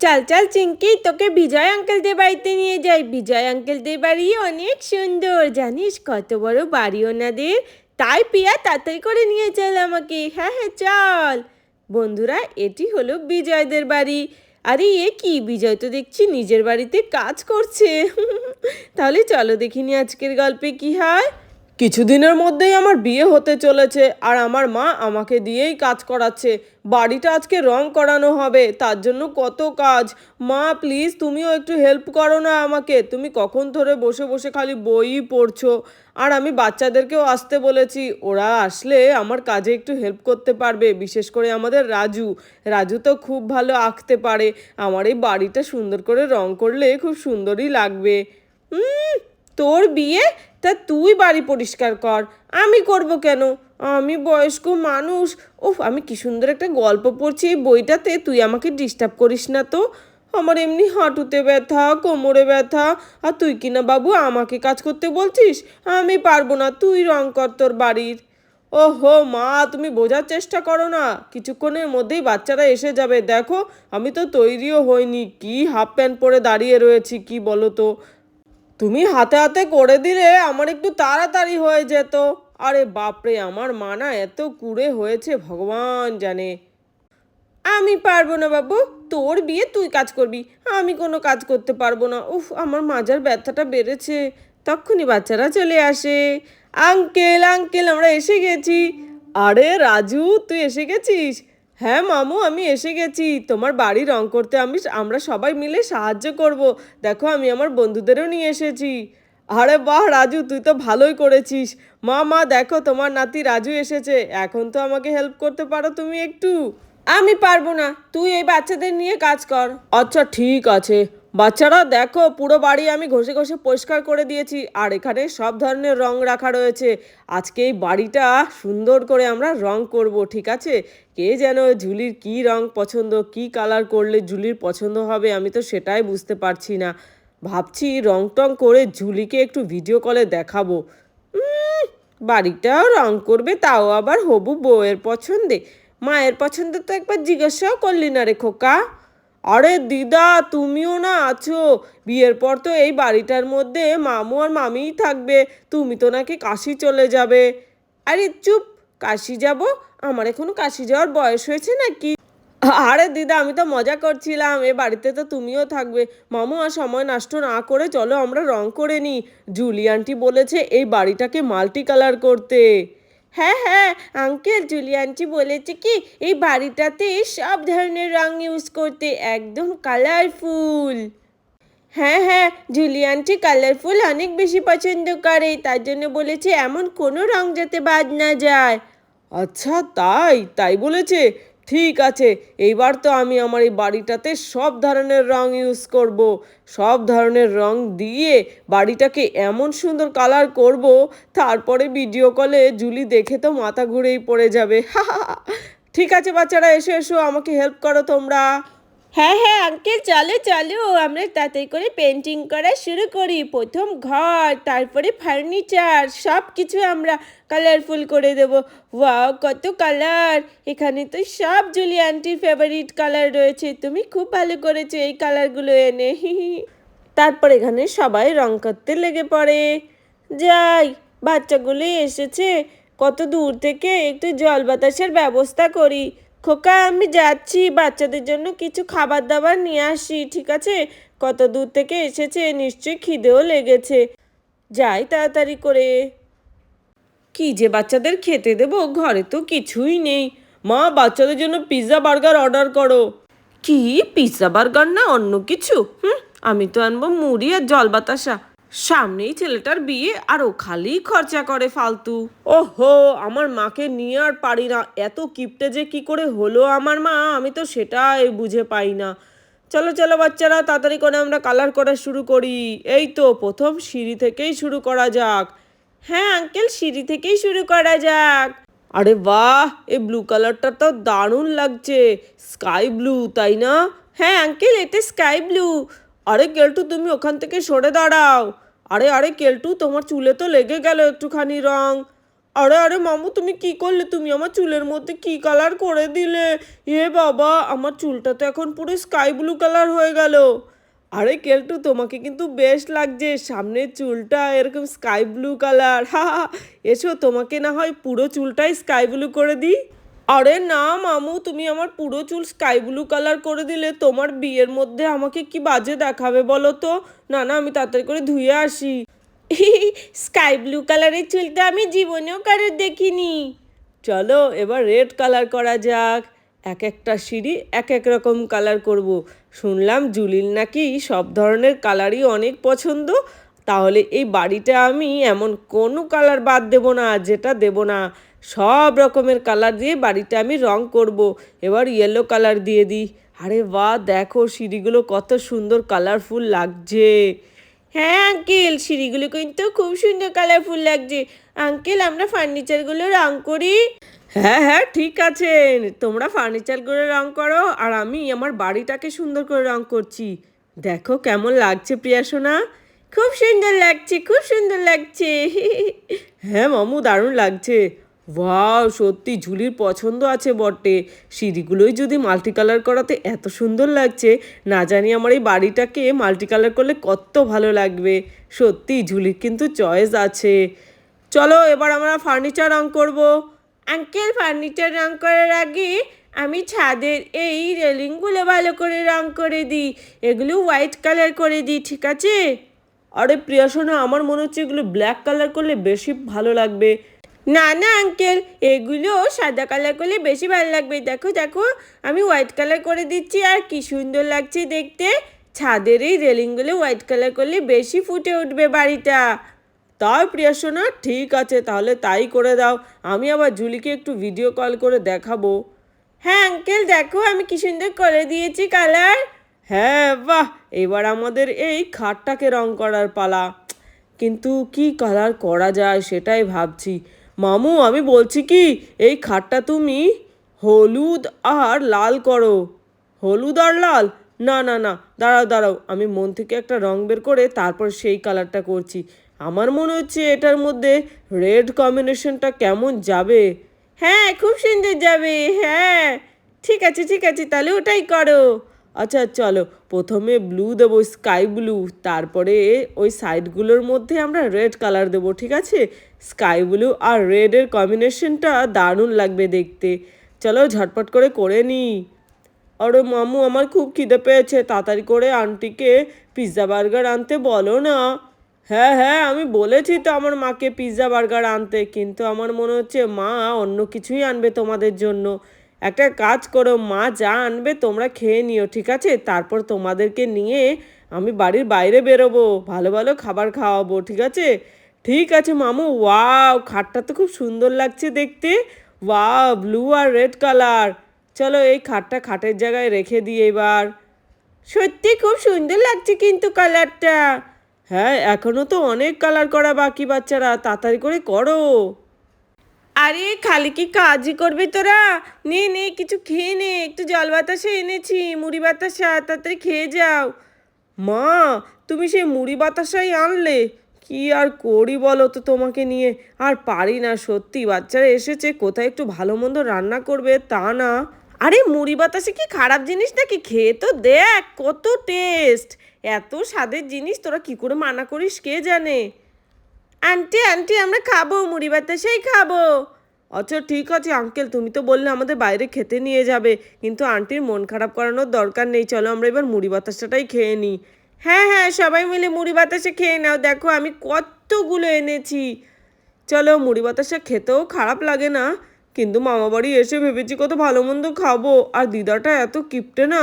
চাল চাল, চিঙ্কি, তোকে বিজয় আঙ্কেলদের বাড়িতে নিয়ে যাই। বিজয় আঙ্কেলদের বাড়ি অনেক সুন্দর, জানিস? কত বড় বাড়ি ওনাদের। তাই পিয়া তাড়াতাড়ি করে নিয়ে চল আমাকে। হ্যাঁ হ্যাঁ চল। বন্ধুরা, এটি হলো বিজয়দের বাড়ি। আরে, এ কি? বিজয় তো দেখছি নিজের বাড়িতে কাজ করছে। তাহলে চলো দেখিনি আজকের গল্পে কি হয়। কিছুদিনের মধ্যেই আমার বিয়ে হতে চলেছে আর আমার মা আমাকে দিয়েই কাজ করাচ্ছে। বাড়িটা আজকে রং করানো হবে তার জন্য কত কাজ। মা প্লিজ তুমিও একটু হেল্প করো না আমাকে। তুমি কখন ধরে বসে বসে খালি বইই পড়ছো? আর আমি বাচ্চাদেরকেও আসতে বলেছি ওরা আসলে আমার কাজে একটু হেল্প করতে পারবে বিশেষ করে আমাদের রাজু। রাজু তো খুব ভালো আঁকতে পারে। আমার এই বাড়িটা সুন্দর করে রং করলে খুব সুন্দরই লাগবে। উম, তোর বিয়ে? তা তুই বাড়ি পরিষ্কার কর। আমি করব কেন? আমি বয়স্ক মানুষ। ওহ আমি কি সুন্দর একটা গল্প পড়ছি এই বইটাতে। তুই আমাকে ডিস্টার্ব করিস না তো। আমার এমনি হাঁটুতে ব্যথা, কোমরে ব্যথা। আর তুই কিনা বাবু, আমাকে কাজ করতে বলছিস? আমি পারব না। তুই রং কর তোর বাড়ির। ওহো মা, তুমি বোঝার চেষ্টা করো না। কিছুক্ষণের মধ্যেই বাচ্চারা এসে যাবে। দেখো, আমি তো তৈরিও হইনি। কি হাফ প্যান্ট পরে দাঁড়িয়ে রয়েছি, কি বলো তো? তুমি হাতে হাতে করে দিলে আমার একটু তাড়াতাড়ি হয়ে যেত। আরে বাপরে, আমার মানা এত কুড়ে হয়েছে ভগবান জানে। আমি পারব না বাবু, তোর বিয়ে তুই কাজ করবি, আমি কোনো কাজ করতে পারব না। উফ, আমার মাজার ব্যথাটা বেড়েছে। তখনই বাচ্চারা চলে আসে। আঙ্কেল আঙ্কেল, আমরা এসে গেছি। আরে রাজু, তুই এসে গেছিস? হ্যাঁ মামু, আমি এসে গেছি। তোমার বাড়ি রং করতে আমি আমরা সবাই মিলে সাহায্য করব। দেখো, আমি আমার বন্ধুদেরও নিয়ে এসেছি। আরে বাহ, রাজু, তুই তো ভালোই করেছিস। মা মা, দেখো, তোমার নাতি রাজু এসেছে। এখন তো আমাকে হেল্প করতে পারো তুমি একটু। আমি পারব না। তুই এই বাচ্চাদের নিয়ে কাজ কর। আচ্ছা ঠিক আছে। বাচ্চারা, দেখো, পুরো বাড়ি আমি ঘষে ঘষে পরিষ্কার করে দিয়েছি। আর এখানে সব ধরনের রং রাখা রয়েছে। আজকে এই বাড়িটা সুন্দর করে আমরা রং করব, ঠিক আছে? কে যেন ঝুলির কি রং পছন্দ, কি কালার করলে ঝুলির পছন্দ হবে, আমি তো সেটাই বুঝতে পারছি না। ভাবছি রং টং করে ঝুলিকে একটু ভিডিও কলে দেখাবো। বাড়িটাও রং করবে, তাও আবার হবু বউয়ের পছন্দে। মায়ের পছন্দ তো একবার জিজ্ঞাসাও করলি না রে খোকা। আরে দিদা, তুমিও না আছো। বিয়ের পর তো এই বাড়িটার মধ্যে মামু আর মামিই থাকবে। তুমি তো নাকি কাশি চলে যাবে। আরে চুপ, কাশি যাব? আমার এখনও কাশি যাওয়ার বয়স হয়েছে নাকি? আরে দিদা, আমি তো মজা করছিলাম। এ বাড়িতে তো তুমিও থাকবে। মামু আর সময় নষ্ট না করে চলো আমরা রং করে নিই। জুলিয়ানটি বলেছে এই বাড়িটাকে মাল্টি কালার করতে। হ্যাঁ হ্যাঁ আঙ্কেল জুলিয়ানটি বলেছে কি, এই বাড়িটাতে সব ধরনের রং ইউজ করতে একদম কালারফুল হ্যাঁ হ্যাঁ জুলিয়ানটি কালারফুল অনেক বেশি পছন্দ করে তার জন্য বলেছে এমন কোনো রং যাতে বাদ না যায়। আচ্ছা তাই তাই বলেছে। ঠিক আছে, এইবার তো আমি আমার এই বাড়িটাতে সব ধরনের রং ইউজ করব। সব ধরনের রং দিয়ে বাড়িটাকে এমন সুন্দর কালার করব, তারপরে ভিডিও কলে জুলি দেখে তো মাথা ঘুরেই পড়ে যাবে। ঠিক আছে বাচ্চারা, এসো এসো, আমাকে হেল্প করো তোমরা। হ্যাঁ হ্যাঁ আঙ্কেল চলো চলো, আমরা তাতে করে পেন্টিং করা শুরু করি। প্রথম ঘর, তারপরে ফার্নিচার সব কিছু আমরা কালারফুল করে দেব। ওয়াও কত কালার এখানে তো সব জুলি আন্টির ফেভারিট কালার রয়েছে। তুমি খুব ভালো করেছ এই কালারগুলো এনে। তারপর এখানে সবাই রং করতে লেগে পড়ে। যাই, বাচ্চাগুলো এসেছে। কত দূর থেকে একটু জল বাতাসের ব্যবস্থা করি। খোকা, আমি যাচ্ছি, বাচ্চাদের জন্য কিছু খাবার দাবার নিয়ে আসি, ঠিক আছে? কত দূর থেকে এসেছে, নিশ্চয়ই খিদেও লেগেছে। যাই তাড়াতাড়ি করে। কি যে বাচ্চাদের খেতে দেবো, ঘরে তো কিছুই নেই। মা, বাচ্চাদের জন্য পিৎজা বার্গার অর্ডার করো। কি? পিৎজা বার্গার না, অন্য কিছু? হুম, আমি তো আনব মুড়ি আর জল বাতাসা সামনেই ছেলেটার বিয়ে আর ও খালি খরচা করে ফালতু। ওহো, আমার মাকে নিয়ে আর পারি না। এত কিপটে যে কি করে হলো আমার মা, আমি তো সেটাই বুঝে পাই না। চলো চলো বাচ্চারা, তাড়াতাড়ি করে আমরা কালার করা শুরু করি। এই তো প্রথম সিঁড়ি থেকেই শুরু করা যাক। হ্যাঁ আঙ্কেল, সিঁড়ি থেকেই শুরু করা যাক। আরে বাহ, এই ব্লু কালারটা তো দারুণ লাগছে। স্কাই ব্লু তাই না? হ্যাঁ আঙ্কেল, এটা স্কাই ব্লু আরে কেলটু তুমি ওখান থেকে সরে দাঁড়াও। আরে আরে কেলটু, তোমার চুলে তো লেগে গেল একটুখানি রং। আরে আরে মামু, তুমি কি করলে? তুমি আমার চুলের মধ্যে কি কালার করে দিলে? এ বাবা, আমার চুলটা তো এখন পুরো স্কাই ব্লু কালার হয়ে গেল। আরে কেলটু, তোমাকে কিন্তু বেশ লাগছে। সামনের চুলটা এরকম স্কাই ব্লু কালার হা এসো, তোমাকে না হয় পুরো চুলটাই স্কাই ব্লু করে দিই। আরে না মামু, তুমি আমার পুরো চুল স্কাই ব্লু কালার করে দিলে, তোমার বিয়ের মধ্যে আমাকে কি বাজে দেখাবে বলো তো? না না, আমি তাড়াতাড়ি করে ধুয়ে আসি। স্কাই ব্লু কালারের চুলটা আমি জীবনেও কারোর দেখিনি। চলো, এবার রেড কালার করা যাক। এক একটা সিঁড়ি এক এক রকম কালার করব। শুনলাম জুলির নাকি সব ধরনের কালারই অনেক পছন্দ। তাহলে এই বাড়িটা আমি এমন কোনো কালার বাদ দেব না, যেটা দেব না। সব রকমের কালার দিয়ে বাড়িটা আমি রং করব। এবার ইয়েলো কালার দিয়ে দিই। আরে বাহ, দেখো সিঁড়িগুলো কত সুন্দর কালারফুল লাগছে। হ্যাঁ আঙ্কেল সিঁড়িগুলো কিন্তু খুব সুন্দর কালারফুল লাগছে। আঙ্কেল আমরা ফার্নিচারগুলো রং করি? হ্যাঁ হ্যাঁ ঠিক আছে। তোমরা ফার্নিচারগুলো রং করো আর আমি আমার বাড়িটাকে সুন্দর করে রং করছি। দেখো কেমন লাগছে প্রিয়া সোনা। খুব সুন্দর লাগছে, খুব সুন্দর লাগছে। হ্যাঁ মামু, দারুণ লাগছে। ওয়াও, সত্যি ঝুলির পছন্দ আছে বটে। সিঁড়িগুলোই যদি মাল্টি কালার করাতে এত সুন্দর লাগছে, না জানি আমার এই বাড়িটাকে মাল্টি কালার করলে কত ভালো লাগবে। সত্যি ঝুলির কিন্তু চয়েস আছে। চলো, এবার আমরা ফার্নিচার রং করব। আঙ্কেল, ফার্নিচার রং করার আগে আমি ছাদের এই রেলিংগুলো ভালো করে রং করে দিই। এগুলো হোয়াইট কালার করে দিই, ঠিক আছে? আরে প্রিয়া সোনা আমার মনে হচ্ছে এগুলো ব্ল্যাক কালার করলে বেশি ভালো লাগবে। না না আঙ্কেল এগুলো সাদা কালার করলে বেশি ভালো লাগবে। দেখো দেখো, আমি হোয়াইট কালার করে দিচ্ছি আর কি সুন্দর লাগছে দেখতে। ছাদের এই রেলিংগুলো হোয়াইট কালার করলে বেশি ফুটে উঠবে বাড়িটা। তাই প্রিয়া সোনা, ঠিক আছে, তাহলে তাই করে দাও। আমি আবার জুলিকে একটু ভিডিও কল করে দেখাবো। হ্যাঁ আঙ্কেল দেখো, আমি কি সুন্দর করে দিয়েছি কালার হ্যাঁ বাহ, এবার আমাদের এই খাটটাকে রং করার পালা। কিন্তু কি কালার করা যায় সেটাই ভাবছি। মামু, আমি বলছি কি, এই খাটটা তুমি হলুদ আর লাল করো। হলুদ আর লাল? না না না, দাঁড়াও দাঁড়াও, আমি মন থেকে একটা রং বের করে তারপর সেই কালারটা করছি। আমার মনে হচ্ছে এটার মধ্যে রেড কম্বিনেশনটা কেমন যাবে। হ্যাঁ খুব সুন্দর যাবে হ্যাঁ। ঠিক আছে ঠিক আছে, তাহলে ওটাই করো। আচ্ছা চলো। প্রথমে ব্লু দেবো স্কাই ব্লু তারপরে ওই সাইডগুলোর মধ্যে আমরা রেড কালার দেবো, ঠিক আছে? স্কাই ব্লু আর রেডের কম্বিনেশনটা দারুণ লাগবে দেখতে। চলো, ঝটপট করে করে নিই। আরে মামু, আমার খুব খিদে পেয়েছে। তাড়াতাড়ি করে আন্টিকে পিৎজা বার্গার আনতে বলো না। হ্যাঁ হ্যাঁ আমি বলেছি তো আমার মাকে পিৎজা বার্গার আনতে। কিন্তু আমার মনে হচ্ছে, মা অন্য কিছুই আনবে তোমাদের জন্য। একটা কাজ করো, মা যা আনবে তোমরা খেয়ে নিও, ঠিক আছে? তারপর তোমাদেরকে নিয়ে আমি বাড়ির বাইরে বেরোবো, ভালো ভালো খাবার খাওয়াবো, ঠিক আছে? ঠিক আছে মামু, ওয়াও, খাটটা তো খুব সুন্দর লাগছে দেখতে। ওয়াও, ব্লু আর রেড কালার। চলো এই খাটটা খাটের জায়গায় রেখে দিই এবার। সত্যি খুব সুন্দর লাগছে কিন্তু কালারটা। হ্যাঁ এখনও তো অনেক কালার করা বাকি বাচ্চারা, তাড়াতাড়ি করে করো। আরে, খালি কি কাজই করবে তোরা? নে নে, কিছু খেয়ে নে। একটু জল বাতাসা এনেছি, মুড়ি বাতাসা, তাড়াতাড়ি খেয়ে যাও। মা, তুমি সেই মুড়ি বাতাসাই আনলে? কি আর করি বলো তো তোমাকে নিয়ে? আর পারি না, সত্যি বাচ্চারা এসেছে, কোথায় একটু ভালো মন্দ রান্না করবে তা না। আরে, মুড়ি বাতাসে কি খারাপ জিনিস নাকি? খেয়ে তো দেখ, কত টেস্ট এত স্বাদের জিনিস তোরা কি করে মানা করিস, কে জানে? আন্টি আন্টি, আমরা খাব, মুড়ি বাতাসেই খাব। আচ্ছা ঠিক আছে আঙ্কেল তুমি তো বললে আমাদের বাইরে খেতে নিয়ে যাবে, কিন্তু আন্টির মন খারাপ করানোর দরকার নেই, চলো আমরা এবার মুড়ি বাতাসাটাই খেয়ে নিই হ্যাঁ হ্যাঁ সবাই মিলে মুড়ি বাতাসা খেয়ে নাও, দেখো আমি কতগুলো এনেছি। চলো, মুড়ি বাতাসা খেতেও খারাপ লাগে না, কিন্তু মামা বাড়ি এসে ভেবেছি কত ভালো মন্দ খাব, আর দিদাটা এত কিপটে না।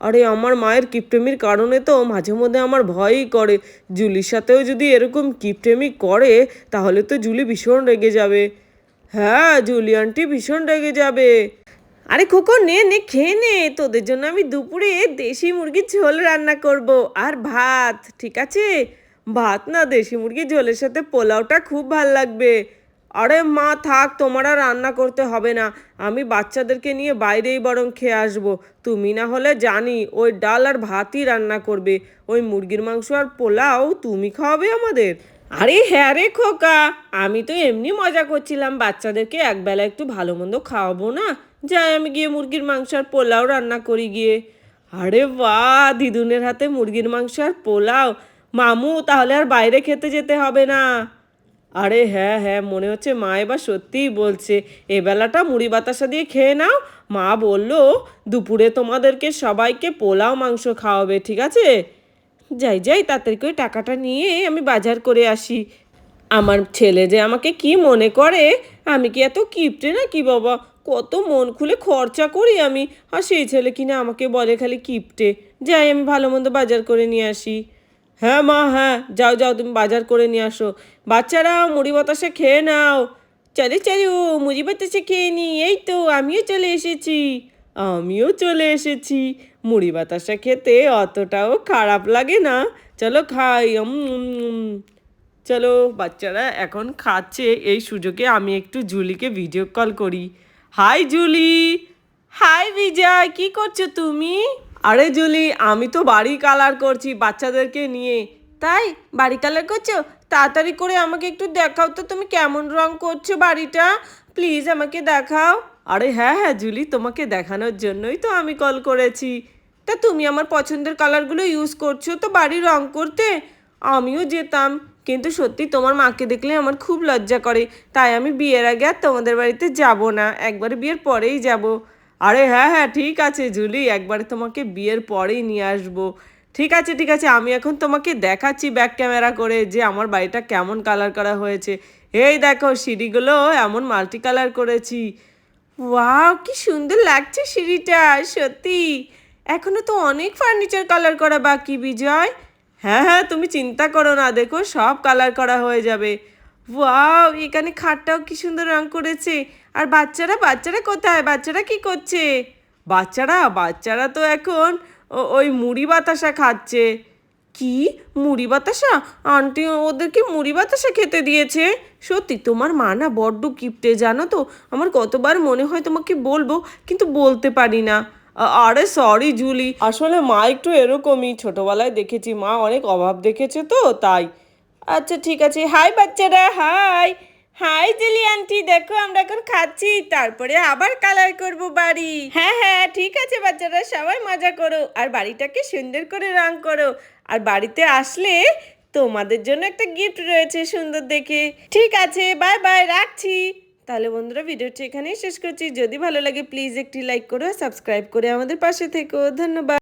আরে, আমার মায়ের কিপটেমির কারণে তো মাঝে মধ্যে আমার ভয়ই করে, জুলির সাথেও যদি এরকম কিপটেমি করে, তাহলে তো জুলি ভীষণ রেগে যাবে। হ্যাঁ জুলিয়ানটি ভীষণ রেগে যাবে। আরে খোকো নে নে, খেয়ে নে। তোদের জন্য আমি দুপুরে দেশি মুরগির ঝোল রান্না করব। আর ভাত, ঠিক আছে? ভাত না, দেশি মুরগির ঝোলের সাথে পোলাওটা খুব ভালো লাগবে। আরে মা, থাক, তোমার আর রান্না করতে হবে না। আমি বাচ্চাদেরকে নিয়ে বাইরেই বরং খেয়ে আসব। তুমি না হলে জানি ওই ডাল আর ভাতই রান্না করবে। ওই মুরগির মাংস আর পোলাও তুমি খাওয়াবে আমাদের। আরে হ্যাঁ রে খোকা, আমি তো এমনি মজা করছিলাম। বাচ্চাদেরকে একবেলা একটু ভালো মন্দ খাওয়াবো না? যাই আমি গিয়ে মুরগির মাংস আর পোলাও রান্না করি গিয়ে। আরে বাহ, দিদুনের হাতে মুরগির মাংস আর পোলাও। মামু, তাহলে আর বাইরে খেতে যেতে হবে না। আরে হ্যাঁ হ্যাঁ মনে হচ্ছে মা এবার সত্যিই বলছে। এ বেলাটা মুড়ি বাতাসা দিয়ে খেয়ে নাও। মা বলল, দুপুরে তোমাদেরকে সবাইকে পোলাও মাংস খাওয়াবে, ঠিক আছে? যাই যাই, তাড়াতাড়ি করে টাকাটা নিয়ে আমি বাজার করে আসি। আমার ছেলে যে আমাকে কি মনে করে? আমি কি এত কিপটে না কি বাবা? কত মন খুলে খরচা করি আমি। আর সেই ছেলে কিনা আমাকে বলে খালি কিপটে। যাই, আমি ভালো মন্দ বাজার করে নিয়ে আসি। হ্যাঁ মা হ্যাঁ যাও যাও, তুমি বাজার করে নিয়ে আসো। বাচ্চারা, মুড়ি বাতাসা খেয়ে নাও। চলে, চলো, মুড়ি বাতাসা খেয়ে নি। এই তো, আমিও চলে এসেছি। আমিও চলে এসেছি। মুড়ি বাতাসা খেতে অতটাও খারাপ লাগে না। চলো খাই। চলো, বাচ্চারা এখন খাচ্ছে, এই সুযোগে আমি একটু জুলিকে ভিডিও কল করি। হাই জুলি হাই বিজয়, কি করছ তুমি? আরে জুলি আমি তো বাড়ি কালার করছি বাচ্চাদেরকে নিয়ে। তাই, বাড়ি কালার করছ? তাড়াতাড়ি করে আমাকে একটু দেখাও তো তুমি কেমন রং করছ বাড়িটা। প্লিজ আমাকে দেখাও। আরে হ্যাঁ হ্যাঁ জুলি, তোমাকে দেখানোর জন্যই তো আমি কল করেছি। তা তুমি আমার পছন্দের কালারগুলো ইউজ করছ তো বাড়ি রং করতে? আমিও যেতাম। কিন্তু সত্যি তোমার মাকে দেখলে আমার খুব লজ্জা করে। তাই আমি বিয়ের আগে আর তোমাদের বাড়িতে যাব না। একবারে বিয়ের পরেই যাব। আরে হ্যাঁ হ্যাঁ ঠিক আছে, জুলি, একবারে তোমাকে বিয়ের পরেই নিয়ে আসব। ঠিক আছে ঠিক আছে, আমি এখন তোমাকে দেখাচ্ছি ব্যাক ক্যামেরা করে যে আমার বাড়িটা কেমন কালার করা হয়েছে। এই দেখো, সিঁড়িগুলো এমন মাল্টি কালার করেছি। ওয়াও কি সুন্দর লাগছে সিঁড়িটা, সত্যি। এখনও তো অনেক ফার্নিচার কালার করা বাকি, বিজয়। হ্যাঁ হ্যাঁ তুমি চিন্তা করো না, দেখো, সব কালার করা হয়ে যাবে। ওয়াও এখানে খাটটাও কি সুন্দর রং করেছে। আর বাচ্চারা বাচ্চারা কোথায়? বাচ্চারা কি করছে? বাচ্চারা বাচ্চারা তো এখন ওই মুড়ি বাতাসা খাচ্ছে। কি? মুড়ি বাতাসা? আন্টি ওদেরকে মুড়ি বাতাসা খেতে দিয়েছে? সত্যি, তোমার মা না বড্ড কিপটে, জানো তো? আমার কতবার মনে হয় তোমাকে বলব, কিন্তু বলতে পারি না। আরে সরি জুলি। আসলে মা একটু এরকমই, ছোটবেলায় দেখেছি। মা অনেক অভাব দেখেছে তো, তাই। আচ্ছা ঠিক আছে। হাই বাচ্চারা হাই হাই জেলি আন্টি, দেখো আমরা এখন খাচ্ছি, তারপরে আবার কালার করব বাড়ি। হ্যাঁ হ্যাঁ ঠিক আছে বাচ্চারা, সবাই মজা করো, আর বাড়িটাকে সুন্দর করে রং করো। আর বাড়িতে আসলে তোমাদের জন্য একটা গিফট রয়েছে সুন্দর দেখে। ঠিক আছে বাই বাই রাখছি। তাহলে বন্ধুরা, ভিডিওটি এখানেই শেষ করছি। যদি ভালো লাগে প্লিজ একটি লাইক করো সাবস্ক্রাইব করে আমাদের পাশে থেকো। ধন্যবাদ।